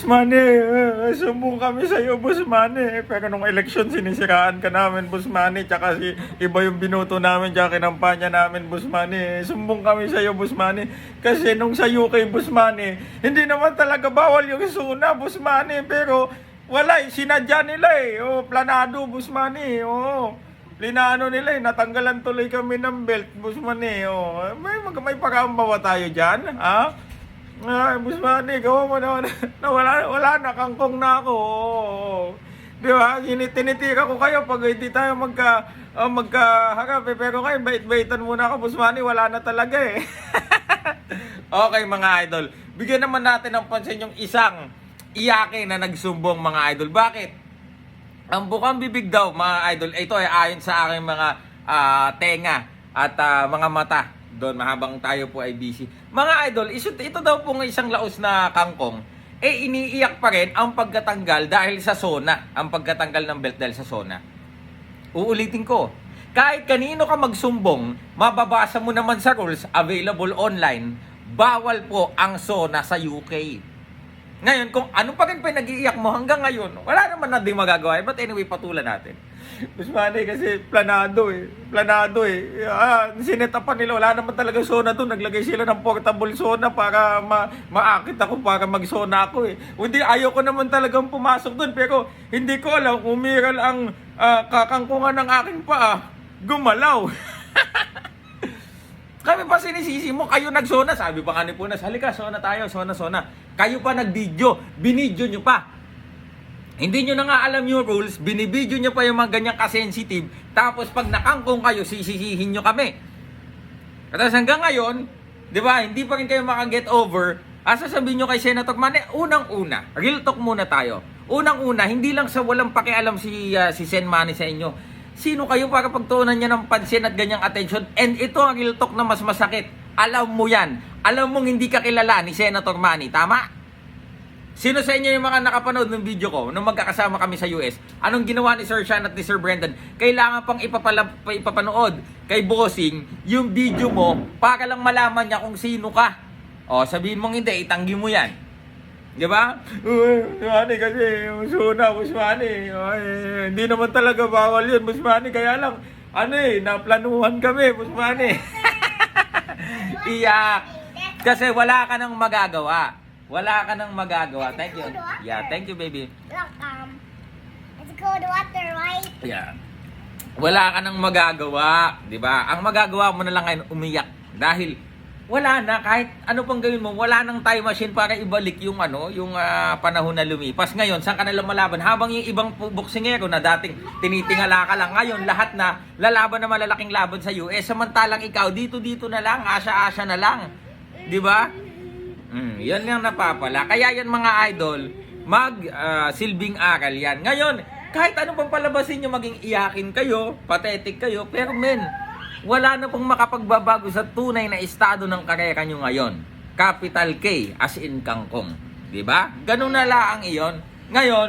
Boss Manny, uh, sumbong kami sa iyo, Boss Manny. Pero nung election, sinisiraan ka namin, Boss Manny. Tsaka si, iba yung binuto namin, tsaka kinampanya namin, Boss Manny. Sumbong kami sa iyo, Boss Manny. Kasi nung sa UK, Boss Manny, hindi naman talaga bawal yung suna, Boss Manny. Pero wala, eh, sinadya nila eh. Oh, planado, Boss Manny. Oh. Linano nila eh, natanggalan tuloy kami ng belt, Boss Manny. Oh. May, may bawa tayo dyan, ha? Ay, Busmani, gawa mo na, na wala, wala na, kangkong na ako. Di ba? Sini- Tinitira ko kayo pag hindi tayo magka, uh, magkaharap eh. Pero kayo, bait-baitan muna ako, Busmani, wala na talaga eh. okay mga idol, bigyan naman natin ng pansin yung isang iyake na nagsumbong mga idol. Bakit? Ang bukang bibig daw, mga idol, ito ay ayon sa aking mga ah, tenga at ah, mga mata. Doon, mahabang tayo po ay busy. Mga idol, ito, ito daw pong isang laos na kangkong, eh iniiyak pa rin ang pagkatanggal dahil sa sona. Ang pagkatanggal ng belt dahil sa sona. Uulitin ko. Kahit kanino ka magsumbong, mababasa mo naman sa rules available online, bawal po ang sona sa UK. Ngayon, kung ano pa rin pinag-iiyak mo hanggang ngayon, wala naman na magagawa. But anyway, patulan natin. Mas Manny, kasi planado eh. Planado eh. Ah, sinetapan nila, wala naman talaga sona doon. Naglagay sila ng portable sona para ma maakit ako, para mag-sona ako eh. Hindi, ayaw ko naman talagang pumasok doon. Pero hindi ko alam, umiral ang ah, kakangkungan ng aking paa. Gumalaw. Kami pa sinisisi mo, kayo nagsona. Sabi pa kanina po na, halika, sona tayo, sona, sona. Kayo pa nag-video, binidyo nyo pa. Hindi nyo na nga alam yung rules, binibidyo nyo pa yung mga ganyang kasensitive, tapos pag nakangkong kayo, sisisihin nyo kami. At hanggang ngayon, di ba, hindi pa rin kayo makaget over, asa sabihin nyo kay Senator Mane, unang-una, real talk muna tayo. Unang-una, hindi lang sa walang pakialam si, ah, si Sen Mane sa inyo. Sino kayo para pagtuunan niya ng pansin at ganyang attention? And ito ang real talk na mas masakit. Alam mo yan. Alam mong hindi ka kilala ni Senator Manny. Tama? Sino sa inyo yung mga nakapanood ng video ko nung magkakasama kami sa US? Anong ginawa ni Sir Sean at ni Sir Brendan? Kailangan pang ipapala, pa- ipapanood kay Bossing yung video mo para lang malaman niya kung sino ka. O, sabihin mong hindi, itanggi mo yan. Di ba? Musmani kasi, usuna, Musmani. Ay, hindi naman talaga bawal yun, Musmani. Kaya lang, ano eh, naplanuhan kami, Musmani. Iyak. Kasi wala ka nang magagawa. Wala ka nang magagawa. Thank you. Yeah, thank you, baby. Look, um, it's cold water, right? Yeah. Wala ka nang magagawa, 'di ba? Ang magagawa mo na lang ngayon umiyak dahil wala na kahit ano pang gawin mo, wala nang time machine para ibalik yung ano, yung ah, panahon na lumipas. Ngayon, saan ka nalang malaban? Habang yung ibang pu- boksingero na dating tinitingala ka lang, ngayon lahat na lalaban na malalaking laban sa US, samantalang ikaw dito dito na lang, asa-asa na lang. 'Di ba? Mm, yan lang napapala. Kaya yan mga idol, mag ah, silbing aral yan. Ngayon, kahit ano pang palabasin nyo, maging iyakin kayo, pathetic kayo, pero men, wala na pong makapagbabago sa tunay na estado ng karera nyo ngayon. Capital K, as in kangkong. Ba? Ganun na lang iyon. Ngayon,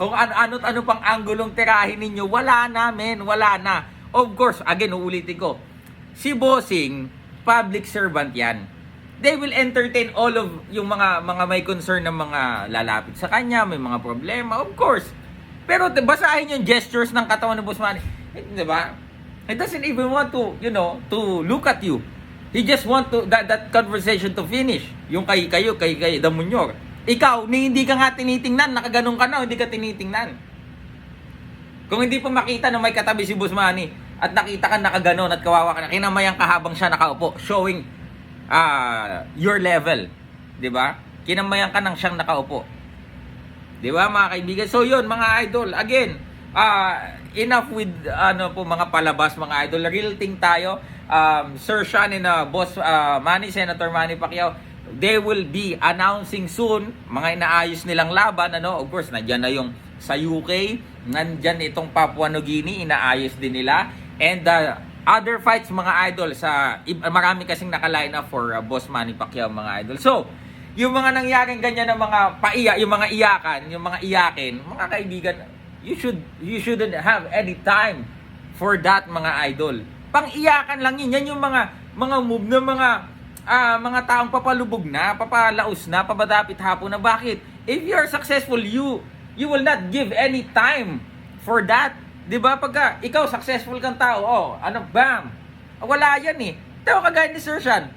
kung ano-ano't ano pang anggulong tirahin ninyo, wala na, men, wala na. Of course, again, uulitin ko, si Bossing, public servant yan they will entertain all of yung mga mga may concern ng mga lalapit sa kanya, may mga problema, of course. Pero basahin yung gestures ng katawan ng Boss Manny. Eh, Di ba? He doesn't even want to, you know, to look at you. He just want to that, that conversation to finish. Yung kay kayo, kay kay Damunyor. Ikaw, ni hindi ka nga tinitingnan, nakaganon ka na, hindi ka tinitingnan. Kung hindi pa makita na may katabi si Boss Manny at nakita ka nakaganon at kawawa ka na, kinamayang ka habang siya nakaupo, showing ah your level. 'Di ba? Kinamayan ka nang siyang nakaupo. 'Di ba mga kaibigan? So 'yun mga idol, again, ah enough with ano po mga palabas mga idol. Real thing tayo. Um, Sir Sean and uh, Boss ah, Manny, Senator Manny Pacquiao, they will be announcing soon mga inaayos nilang laban ano of course nandiyan na yung sa UK nandiyan itong Papua New Guinea inaayos din nila and uh, other fights mga idol sa marami kasing naka-line up for uh, Boss Manny Pacquiao mga idol so yung mga nangyaring ganyan na mga paiya yung mga iyakan yung mga iyakin mga kaibigan you should you shouldn't have any time for that mga idol pang-iyakan lang yun yan yung mga mga move ng mga ah, mga taong papalubog na, papalaos na, pabadapit hapon na bakit? If you are successful, you you will not give any time for that. 'Di ba? Pagka ikaw successful kang tao, oh, ano, bam. Wala yan eh. Tayo kagaya ni Sir Sean.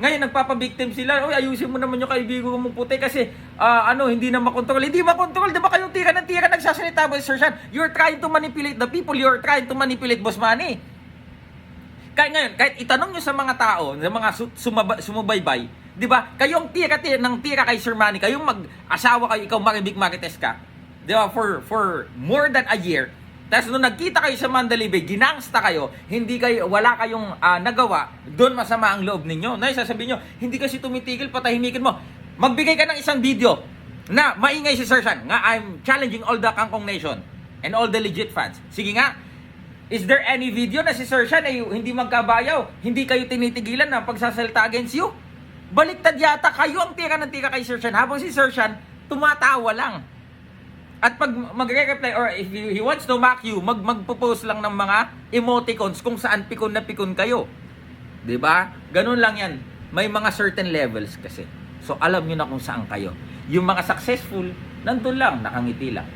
Ngayon, nagpapabiktim sila. Uy, ayusin mo naman yung kaibigan mong puti kasi, ah, ano, hindi na makontrol. Hindi makontrol. Di ba kayong tira ng tira nagsasalita ba, Sir Sean? You're trying to manipulate the people. You're trying to manipulate Boss Manny. Kahit ngayon, kahit itanong nyo sa mga tao, sa mga su- sumaba, sumubaybay, di ba? Kayong tira, tira ng tira kay Sir Manny, kayong mag-asawa kayo, ikaw Maribig Marites ka, di ba? For, for more than a year, tapos nung nagkita kayo sa Mandalay Bay, ginangsta kayo, hindi kayo, wala kayong ah, nagawa, doon masama ang loob ninyo. Na sasabihin nyo, hindi kasi tumitigil, patahimikin mo. Magbigay ka ng isang video na maingay si Sir Shan, nga I'm challenging all the Kangkong Nation and all the legit fans. Sige nga, Is there any video na si Sir Shan ay hindi magkabayaw? Hindi kayo tinitigilan na pagsasalita against you? Baliktad yata kayo ang tira ng tira kay Sir Shan habang si Sir Shan tumatawa lang. At pag magre-reply or if he, wants to mock you, mag magpo-post lang ng mga emoticons kung saan pikon na pikon kayo. 'Di ba? Ganun lang 'yan. May mga certain levels kasi. So alam niyo na kung saan kayo. Yung mga successful, nandun lang, nakangiti lang.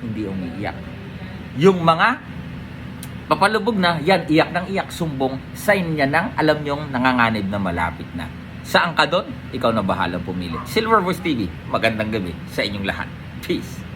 Hindi umiiyak. Yung mga papalubog na, yan, iyak ng iyak, sumbong, sign niya ng alam niyong nanganganib na malapit na. Saan ka doon? Ikaw na bahalang pumili. Silver Voice TV, magandang gabi sa inyong lahat. Peace.